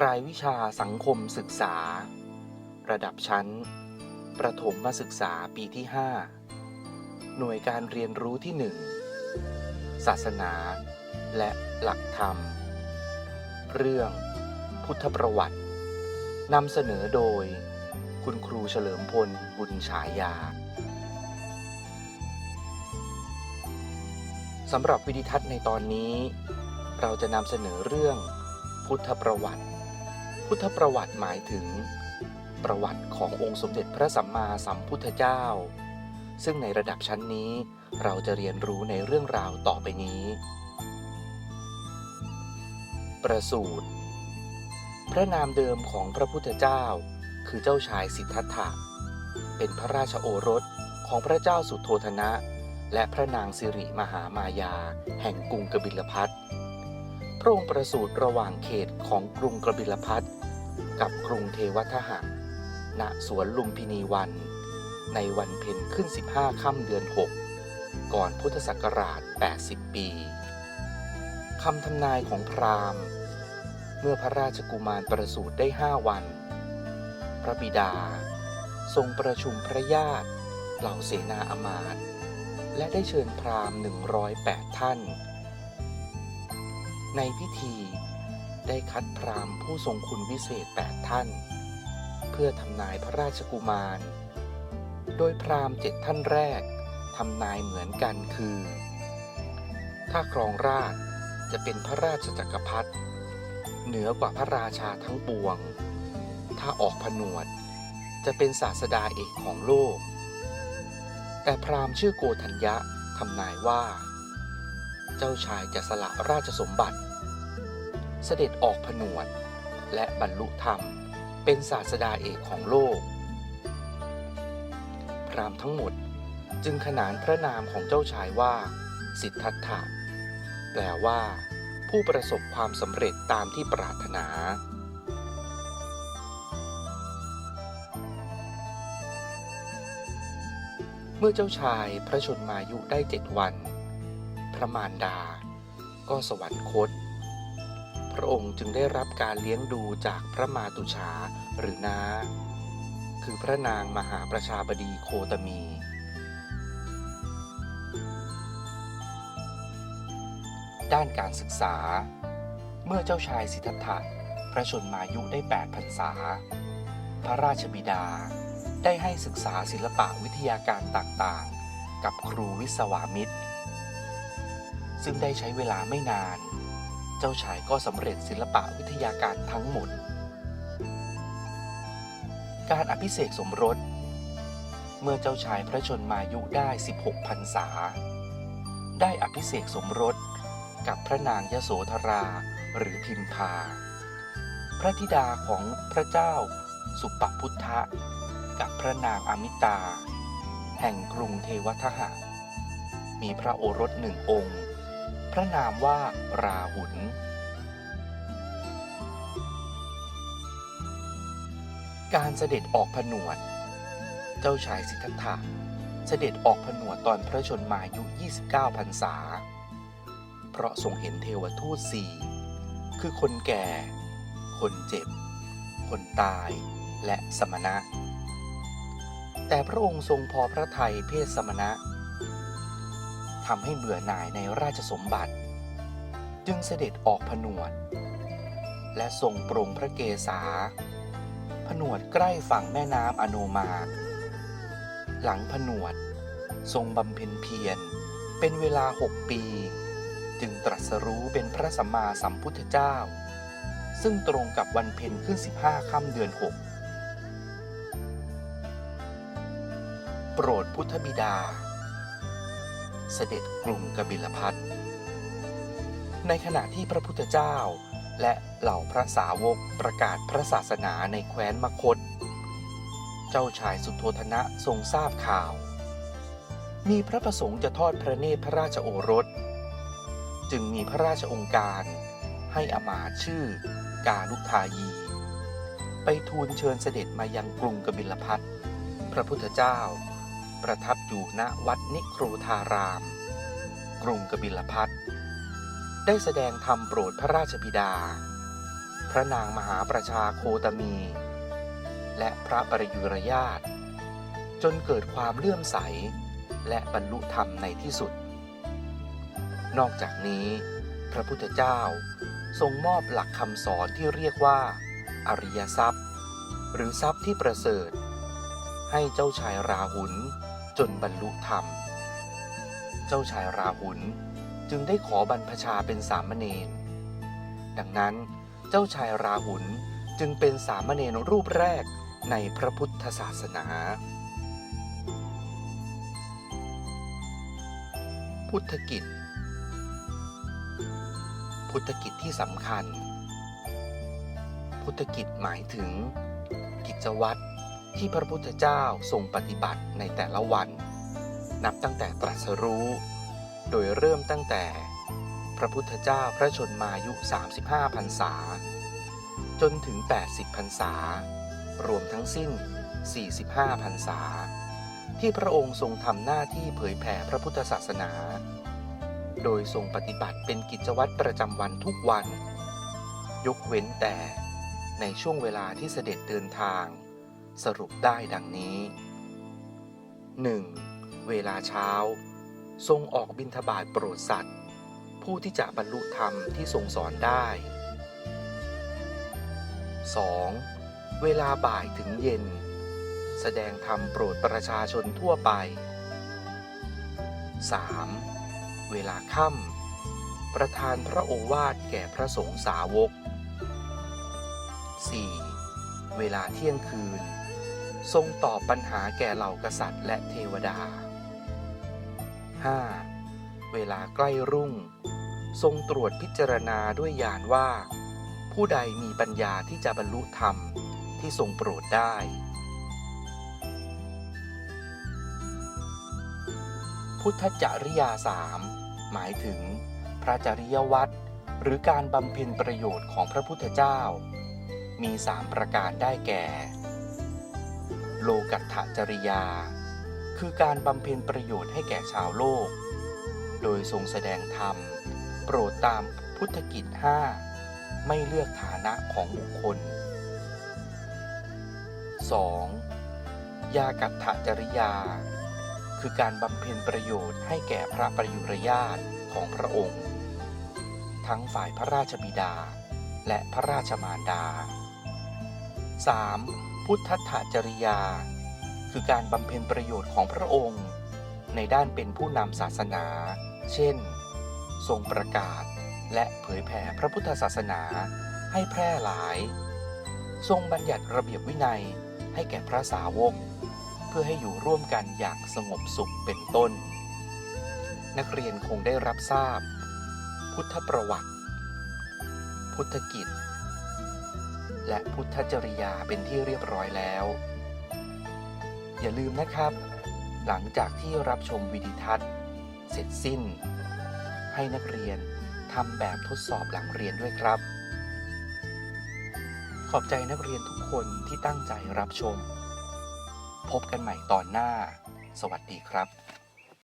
รายวิชาสังคมศึกษา ระดับชั้น ประถมมาศึกษาปีที่ 5 หน่วยการเรียนรู้ที่ 1 ศาสนา และหลักธรรม เรื่อง พุทธประวัตินำเสนอโดย คุณครูเฉลิมพลบุญฉายาสำหรับวิดิทัศน์ในตอนนี้ เราจะนำเสนอเรื่องพุทธประวัติ พุทธประวัติหมายถึง ประวัติขององค์สมเด็จพระสัมมาสัมพุทธเจ้า ซึ่งในระดับชั้นนี้เราจะเรียนรู้ในเรื่องราวต่อไปนี้ ประสูตร พระนามเดิมของพระพุทธเจ้า คือเจ้าชายสิทธัตถะ เป็นพระราชโอรสของพระเจ้าสุโธธนะ และพระนางสิริมหามายา แห่งกรุงกบิลพัท พระองค์ประสูติระหว่างเขตของกรุงกระบิลพัทกับกรุงเทวทหะณสวนลุมพินีวัน ในวันเพ็ญขึ้น 15 ค่ำเดือน 6 ก่อนพุทธศักราช 80 ปีคำทำนายของพราหมณ์ เมื่อพระราชกุมารประสูติได้ห้าวัน พระบิดา ทรงประชุมพระญาติเหล่าเสนาอมาตย์และได้เชิญพราหมณ์ 108 ท่าน ในพิธีได้คัดพราหมณ์ผู้ทรงคุณวิเศษ 8 ท่าน เพื่อทำนายพระราชกุมาร โดยพราหมณ์เจ็ดท่านแรกทำนายเหมือนกันคือ ถ้าครองราชจะเป็นพระราชจักรพรรดิเหนือกว่าพระราชาทั้งปวง ถ้าออกผนวด จะเป็นศาสดาเอกของโลก แต่พราหมณ์ชื่อโกธัญญะทำนายว่า เจ้าชายจะสละราชสมบัติ เสด็จออกผนวด และบรรลุธรรมเป็นศาสดาเอกของโลก พรามทั้งหมดจึงขนานพระนามของเจ้าชายว่า สิทธัตถะ แปลว่า ผู้ประสบความสำเร็จตามที่ปรารถนาเมื่อเจ้าชายพระชนมายุได้เจ็ดวัน พระมารดา ก็สวรรคต พระองค์จึงได้รับการเลี้ยงดูจากพระมาตุฉาหรือนาคือพระนางมหาประชาบดีโคตมี ด้านการศึกษา เมื่อเจ้าชายสิทธัตถะพระชนมายุได้8พรรษา พระราชบิดาได้ให้ศึกษาศิลปะวิทยาการต่างๆ กับครูวิศวามิตร ซึ่งได้ใช้เวลาไม่นาน เจ้าชายก็สำเร็จศิลปะวิทยาการทั้งหมด การอภิเษกสมรส เมื่อเจ้าชายพระชนมายุได้ 16พรรษา ได้อภิเษกสมรสกับพระนางยโสธราหรือพิมพา พระธิดาของพระเจ้าสุปพุทธะ กับพระนางอมิตา แห่งกรุงเทวทหะ มีพระโอรสหนึ่งองค์ พระนามว่าราหุลการเสด็จออกผนวด เจ้าชายสิทธัตถะเสด็จออกผนวดตอนพระชนมายุ 29พรรษา เพราะทรงเห็นเทวทูตสี่คือคนแก่ คนเจ็บ คนตาย และสมณะ แต่พระองค์ทรงพอพระทัยเพศสมณะ ทำให้เบื่อหน่ายในราชสมบัติ จึงเสด็จออกผนวด และทรงปรงพระเกศาผนวดใกล้ฝั่งแม่น้ำอโนมา หลังผนวด ทรงบำเพ็ญเพียรเป็นเวลาหกปี จึงตรัสรู้เป็นพระสัมมาสัมพุทธเจ้า ซึ่งตรงกับวันเพ็ญขึ้น 15ค่ำเดือน6โปรดพุทธบิดา เสด็จกรุงกบิลพัทในขณะที่พระพุทธเจ้า และเหล่าพระสาวกประกาศพระศาสนาในแคว้นมคต เจ้าชายสุโธธนะทรงทราบข่าว มีพระประสงค์จะทอดพระเนตรพระราชโอรส จึงมีพระราชองค์การให้อมาชื่อกาลุทายี ไปทูลเชิญเสด็จมายังกรุงกบิลพัทพระพุทธเจ้า ประทับอยู่ณวัดนิโครธาราม กรุงกบิลพัทได้แสดงธรรมโปรดพระราชบิดา พระนางมหาประชาโคตมี และพระปริยุรญาตจนเกิดความเลื่อมใส และบรรลุธรรมในที่สุด นอกจากนี้ พระพุทธเจ้าทรงมอบหลักคำสอนที่เรียกว่า อริยทรัพย์ หรือทรัพย์ที่ประเสริฐ ให้เจ้าชายราหุล จนบรรลุธรรม เจ้าชายราหุลจึงได้ขอบรรพชาเป็นสามเณร ดังนั้นเจ้าชายราหุลจึงเป็นสามเณรรูปแรกในพระพุทธศาสนา พุทธกิจ พุทธกิจที่สำคัญ พุทธกิจหมายถึงกิจวัตร ที่พระพุทธเจ้าทรงปฏิบัติในแต่ละวัน นับตั้งแต่ตรัสรู้ โดยเริ่มตั้งแต่ พระพุทธเจ้าพระชนมายุ 35พรรษา จนถึง 80พรรษา รวมทั้งสิ้น 45พรรษา ที่พระองค์ทรงทำหน้าที่เผยแผ่พระพุทธศาสนา โดยทรงปฏิบัติเป็นกิจวัตรประจำวันทุกวัน ยกเว้นแต่ในช่วงเวลาที่เสด็จเดินทาง สรุปได้ดังนี้ 1. เวลาเช้า ทรงออกบิณฑบาตโปรดสัตว์ ผู้ที่จะบรรลุธรรมที่ทรงสอนได้ 2. เวลาบ่ายถึงเย็น แสดงธรรมโปรดประชาชนทั่วไป 3. เวลาค่ำประทานพระโอวาทแก่พระสงฆ์สาวก 4. เวลาเที่ยงคืน ทรงตอบปัญหาแก่เหล่ากษัตริย์และเทวดา 5. เวลาใกล้รุ่ง ทรงตรวจพิจารณาด้วยญาณว่า ผู้ใดมีปัญญาที่จะบรรลุธรรมที่ทรงโปรดได้ พุทธจริยาสามหมายถึงพระจริยวัตรหรือการบำเพ็ญประโยชน์ของพระพุทธเจ้า มีสามประการได้แก่ โลกัตถจริยา คือการบำเพ็ญประโยชน์ให้แก่ชาวโลก โดยทรงแสดงธรรม โปรดตามพุทธกิจห้าไม่เลือกฐานะของบุคคล 2. ยากัตถจริยา คือการบำเพ็ญประโยชน์ให้แก่พระประยุรญาติของพระองค์ ทั้งฝ่ายพระราชบิดาและพระราชมารดา 3. พุทธถจริยา คือการบำเพ็ญประโยชน์ของพระองค์ ในด้านเป็นผู้นำศาสนา เช่น ทรงประกาศและเผยแผ่พระพุทธศาสนาให้แพร่หลาย ทรงบัญญัติระเบียบวินัยให้แก่พระสาวก เพื่อให้อยู่ร่วมกันอย่างสงบสุขเป็นต้น นักเรียนคงได้รับทราบ พุทธประวัติ พุทธกิจ และพุทธจริยาเป็นที่เรียบร้อยแล้ว อย่าลืมนะครับ หลังจากที่รับชมวิดีทัศน์ เสร็จสิ้น ให้นักเรียนทำแบบทดสอบหลังเรียนด้วยครับ ขอบใจนักเรียนทุกคนที่ตั้งใจรับชม พบกันใหม่ตอนหน้า สวัสดีครับ